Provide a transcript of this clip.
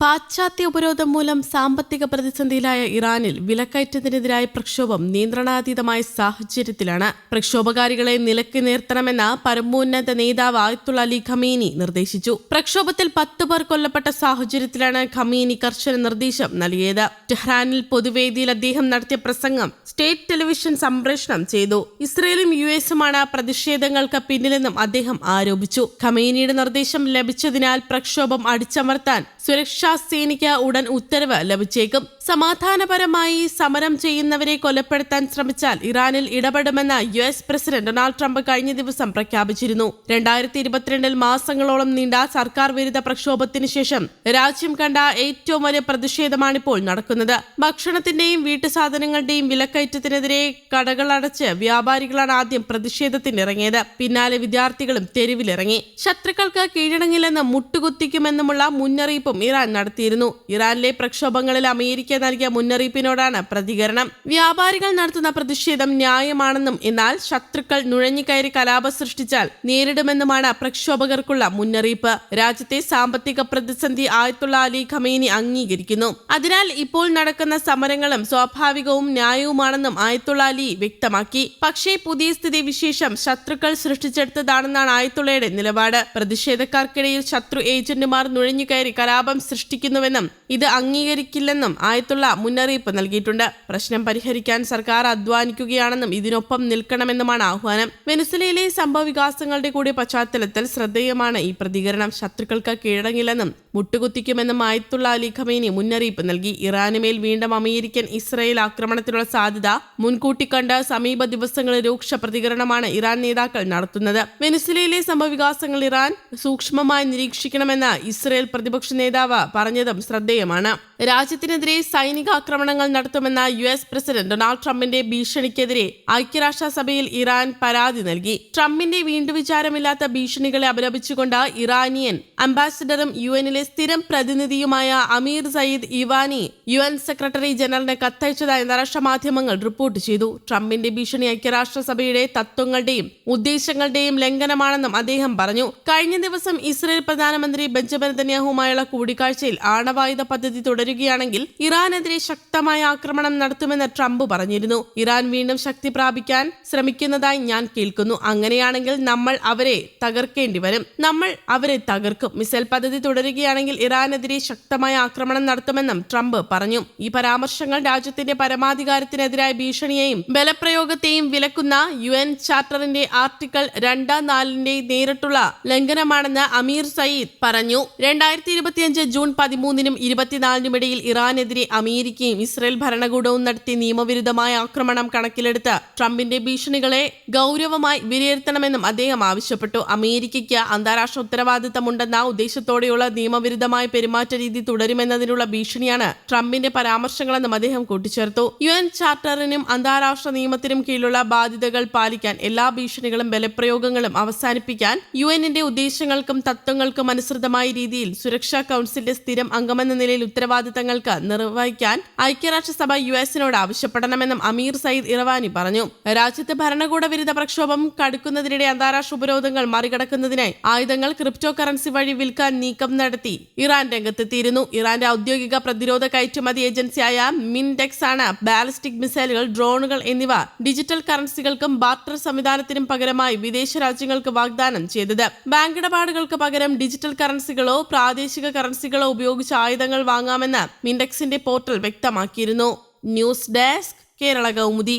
പാശ്ചാത്യ ഉപരോധം മൂലം സാമ്പത്തിക പ്രതിസന്ധിയിലായ ഇറാനിൽ വിലക്കയറ്റത്തിനെതിരായ പ്രക്ഷോഭം നിയന്ത്രണാതീതമായ സാഹചര്യത്തിലാണ്. പ്രക്ഷോഭകാരികളെ നിലയ്ക്ക് നിർത്തണമെന്ന പരമോന്നത നേതാവ് ആയത്തുള്ള അലി ഖമീനി നിർദ്ദേശിച്ചു. പ്രക്ഷോഭത്തിൽ പത്ത് പേർ കൊല്ലപ്പെട്ട സാഹചര്യത്തിലാണ് ഖമീനി കർശന നിർദ്ദേശം നൽകിയത്. ടെഹ്റാനിൽ പൊതുവേദിയിൽ അദ്ദേഹം നടത്തിയ പ്രസംഗം സ്റ്റേറ്റ് ടെലിവിഷൻ സംപ്രേഷണം ചെയ്തു. ഇസ്രയേലും യു എസുമാണ് പ്രതിഷേധങ്ങൾക്ക് പിന്നിലെന്നും അദ്ദേഹം ആരോപിച്ചു. ഖമീനിയുടെ നിർദ്ദേശം ലഭിച്ചതിനാൽ പ്രക്ഷോഭം അടിച്ചമർത്താൻ സുരക്ഷാ സേനയ്ക്ക് ഉടൻ ഉത്തരവ് ലഭിച്ചേക്കും. സമാധാനപരമായി സമരം ചെയ്യുന്നവരെ കൊലപ്പെടുത്താൻ ശ്രമിച്ചാൽ ഇറാനിൽ ഇടപെടുമെന്ന് U S president Donald Trump കഴിഞ്ഞ ദിവസം പ്രഖ്യാപിച്ചിരുന്നു. രണ്ടായിരത്തി ഇരുപത്തിരണ്ടിൽ മാസങ്ങളോളം നീണ്ട സർക്കാർ വിരുദ്ധ പ്രക്ഷോഭത്തിന് ശേഷം രാജ്യം കണ്ട ഏറ്റവും വലിയ പ്രതിഷേധമാണിപ്പോൾ നടക്കുന്നത്. ഭക്ഷണത്തിന്റെയും വീട്ടുസാധനങ്ങളുടെയും വിലക്കയറ്റത്തിനെതിരെ കടകളടച്ച് വ്യാപാരികളാണ് ആദ്യം പ്രതിഷേധത്തിനിറങ്ങിയത്. പിന്നാലെ വിദ്യാർത്ഥികളും തെരുവിലിറങ്ങി. ശത്രുക്കൾക്ക് കീഴടങ്ങില്ലെന്ന് മുട്ടുകുത്തിക്കുമെന്നുമുള്ള മുന്നറിയിപ്പും ഇറാൻ നടത്തിയിരുന്നു. ഇറാനിലെ പ്രക്ഷോഭങ്ങളിൽ അമേരിക്ക നൽകിയ മുന്നറിയിപ്പിനോടാണ് പ്രതികരണം. വ്യാപാരികൾ നടത്തുന്ന പ്രതിഷേധം ന്യായമാണെന്നും എന്നാൽ ശത്രുക്കൾ നുഴഞ്ഞുകയറി കലാപം സൃഷ്ടിച്ചാൽ നേരിടുമെന്നുമാണ് പ്രക്ഷോഭകർക്കുള്ള മുന്നറിയിപ്പ്. രാജ്യത്തെ സാമ്പത്തിക പ്രതിസന്ധി ആയത്തുള്ള അലി ഖമേനി അംഗീകരിക്കുന്നു. അതിനാൽ ഇപ്പോൾ നടക്കുന്ന സമരങ്ങളും സ്വാഭാവികവും ന്യായവുമാണെന്നും ആയത്തുള്ള അലി വ്യക്തമാക്കി. പക്ഷേ പുതിയ സ്ഥിതി വിശേഷം ശത്രുക്കൾ സൃഷ്ടിച്ചെടുത്തതാണെന്നാണ് ആയത്തുള്ളയുടെ നിലപാട്. പ്രതിഷേധക്കാർക്കിടയിൽ ശത്രു ഏജന്റുമാർ നുഴഞ്ഞുകയറി കലാപം സംരംഭം സൃഷ്ടിക്കുന്നുവെന്നും ഇത് അംഗീകരിക്കില്ലെന്നും ആയത്തുള്ള മുന്നറിയിപ്പ് നൽകിയിട്ടുണ്ട്. പ്രശ്നം പരിഹരിക്കാൻ സർക്കാർ അധ്വാനിക്കുകയാണെന്നും ഇതിനൊപ്പം നിൽക്കണമെന്നുമാണ് ആഹ്വാനം. വെനിസലയിലെ സംഭവ വികാസങ്ങളുടെ കൂടി പശ്ചാത്തലത്തിൽ ശ്രദ്ധേയമാണ് ഈ പ്രതികരണം. ശത്രുക്കൾക്ക് കീഴടങ്ങില്ലെന്നും മുട്ടുകുത്തിക്കുമെന്നും ആയത്തുള്ള അലി ഖമേനി മുന്നറിയിപ്പ് നൽകി. ഇറാനുമേൽ വീണ്ടും അമേരിക്കൻ ഇസ്രയേൽ ആക്രമണത്തിനുള്ള സാധ്യത മുൻകൂട്ടി കണ്ട് സമീപ ദിവസങ്ങളിൽ രൂക്ഷ പ്രതികരണമാണ് ഇറാൻ നേതാക്കൾ നടത്തുന്നത്. വെനിസലയിലെ സംഭവ വികാസങ്ങൾ ഇറാൻ സൂക്ഷ്മമായി നിരീക്ഷിക്കണമെന്ന് ഇസ്രയേൽ പ്രതിപക്ഷ നേതാവ് പറഞ്ഞതും ശ്രദ്ധേയമാണ്. രാജ്യത്തിനെതിരെ സൈനിക ആക്രമണങ്ങൾ നടത്തുമെന്ന യു എസ് പ്രസിഡന്റ് ഡൊണാൾഡ് ട്രംപിന്റെ ഭീഷണിക്കെതിരെ ഐക്യരാഷ്ട്രസഭയിൽ ഇറാൻ പരാതി നൽകി. ട്രംപിന്റെ വീണ്ടുവിചാരമില്ലാത്ത ഭീഷണികളെ അപലപിച്ചുകൊണ്ട് ഇറാനിയൻ അംബാസിഡറും യു എന്നിലെ സ്ഥിരം പ്രതിനിധിയുമായ Amir Saeid Iravani U N secretary ജനറലിന് കത്തയച്ചതായി അന്താരാഷ്ട്ര മാധ്യമങ്ങൾ റിപ്പോർട്ട് ചെയ്തു. ട്രംപിന്റെ ഭീഷണി ഐക്യരാഷ്ട്രസഭയുടെ തത്വങ്ങളുടെയും ഉദ്ദേശങ്ങളുടെയും ലംഘനമാണെന്നും അദ്ദേഹം പറഞ്ഞു. കഴിഞ്ഞ ദിവസം ഇസ്രയേൽ പ്രധാനമന്ത്രി ബെഞ്ചമിൻ നെതന്യാഹുമായുള്ള കൂടിക്കാഴ്ചയിൽ ആണവായുധ പദ്ധതി തുടരുകയാണെങ്കിൽ ഇറാനെതിരെ ശക്തമായ ആക്രമണം നടത്തുമെന്ന് ട്രംപ് പറഞ്ഞിരുന്നു. ഇറാൻ വീണ്ടും ശക്തി പ്രാപിക്കാൻ ശ്രമിക്കുന്നതായി ഞാൻ കേൾക്കുന്നു. അങ്ങനെയാണെങ്കിൽ നമ്മൾ അവരെ തകർക്കേണ്ടി വരും. നമ്മൾ അവരെ തകർക്കും. മിസൈൽ പദ്ധതി തുടരുകയാണെങ്കിൽ ഇറാനെതിരെ ശക്തമായ ആക്രമണം നടത്തുമെന്നും ട്രംപ് പറഞ്ഞു. ഈ പരാമർശങ്ങൾ രാജ്യത്തിന്റെ പരമാധികാരത്തിനെതിരായ ഭീഷണിയെയും ബലപ്രയോഗത്തെയും വിലക്കുന്ന യു എൻ ചാർട്ടറിന്റെ ആർട്ടിക്കിൾ രണ്ടാം നാലിന്റെ നേരിട്ടുള്ള ലംഘനമാണെന്ന് അമീർ സയ്യിദ് പറഞ്ഞു. രണ്ടായിരത്തി ഇരുപത്തിയഞ്ച് ജൂൺ പതിമൂന്നിനും ഇരുപത്തിനാലിനും ഇടയിൽ ഇറാനെതിരെ അമേരിക്കയും ഇസ്രയേൽ ഭരണകൂടവും നടത്തിയ നിയമവിരുദ്ധമായ ആക്രമണം കണക്കിലെടുത്ത് ട്രംപിന്റെ ഭീഷണികളെ ഗൗരവമായി വിലയിരുത്തണമെന്നും അദ്ദേഹം ആവശ്യപ്പെട്ടു. അമേരിക്കയ്ക്ക് അന്താരാഷ്ട്ര ഉത്തരവാദിത്തമുണ്ടെന്ന ഉദ്ദേശത്തോടെയുള്ള നിയമവിരുദ്ധമായ പെരുമാറ്റ രീതി തുടരുമെന്നതിനുള്ള ഭീഷണിയാണ് ട്രംപിന്റെ പരാമർശങ്ങളെന്നും അദ്ദേഹം കൂട്ടിച്ചേർത്തു. യു എൻ ചാർട്ടറിനും അന്താരാഷ്ട്ര നിയമത്തിനും കീഴിലുള്ള ബാധ്യതകൾ പാലിക്കാൻ എല്ലാ ഭീഷണികളും ബലപ്രയോഗങ്ങളും അവസാനിപ്പിക്കാൻ യു എന്നിന്റെ ഉദ്ദേശങ്ങൾക്കും തത്വങ്ങൾക്കും അനുസൃതമായ രീതിയിൽ സുരക്ഷാ കൗൺസിലിന്റെ സ്ഥിരം അംഗമെന്ന നിലയിൽ ഉത്തരവാദിത്തങ്ങൾക്ക് നിർവഹിക്കാൻ ഐക്യരാഷ്ട്രസഭ യു എസിനോട് ആവശ്യപ്പെടണമെന്നും അമീർ സയ്യിദ് ഇറവാനി പറഞ്ഞു. രാജ്യത്ത് ഭരണകൂട വിരുദ്ധ പ്രക്ഷോഭം കടുക്കുന്നതിനിടെ അന്താരാഷ്ട്ര ഉപരോധങ്ങൾ മറികടക്കുന്നതിനായി ആയുധങ്ങൾ ക്രിപ്റ്റോ കറൻസി വഴി വിൽക്കാൻ നീക്കം നടത്തി ഇറാൻ രംഗത്തെത്തിയിരുന്നു. ഇറാന്റെ ഔദ്യോഗിക പ്രതിരോധ കയറ്റുമതി ഏജൻസിയായ മിൻഡെക്സ് ആണ് ബാലിസ്റ്റിക് മിസൈലുകൾ ഡ്രോണുകൾ എന്നിവ ഡിജിറ്റൽ കറൻസികൾക്കും ബാർട്ടർ സംവിധാനത്തിനും പകരമായി വിദേശ രാജ്യങ്ങൾക്ക് വാഗ്ദാനം ചെയ്തത്. ബാങ്ക് ഇടപാടുകൾക്ക് പകരം ഡിജിറ്റൽ കറൻസികളോ പ്രാദേശിക കറൻസികളോ ഉപയോഗിച്ച് ആയുധങ്ങൾ വാങ്ങാമെന്ന് മിൻഡെക്സിന്റെ പോർട്ടൽ വ്യക്തമാക്കിയിരുന്നു. News desk Kerala Kaumudi.